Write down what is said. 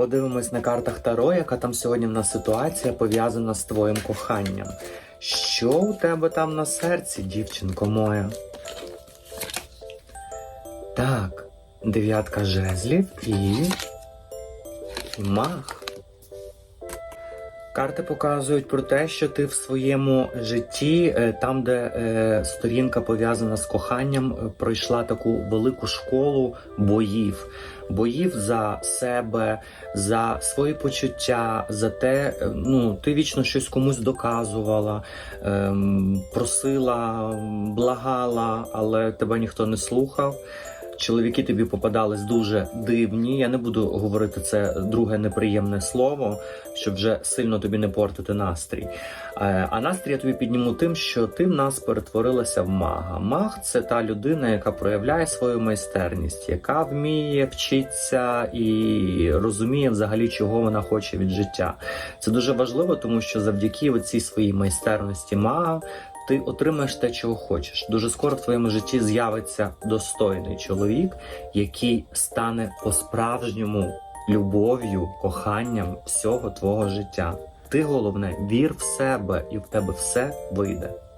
Подивимось на картах Таро, яка там сьогодні в нас ситуація пов'язана з твоїм коханням. Що у тебе там на серці, дівчинко моя? Так, дев'ятка жезлів і. мах. Карти показують про те, що ти в своєму житті, е, там, де е, сторінка пов'язана з коханням, е, пройшла таку велику школу боїв. Боїв за себе, за свої почуття, за те, ну ти вічно щось комусь доказувала, ем, просила, благала, але тебе ніхто не слухав. Чоловіки тобі попадались дуже дивні. Я не буду говорити це друге неприємне слово, щоб вже сильно тобі не портити настрій. Е, А настрій я тобі підніму тим, що ти в нас перетворилася в мага. Маг це та людина, яка проявляє свою майстерність, яка вміє вчиться і розуміє взагалі, чого вона хоче від життя. Це дуже важливо, тому що завдяки цій своїй майстерності мага ти отримаєш те, чого хочеш. Дуже скоро в твоєму житті з'явиться достойний чоловік, який стане по-справжньому любов'ю, коханням всього твого життя. Ти головне вір в себе, і в тебе все вийде.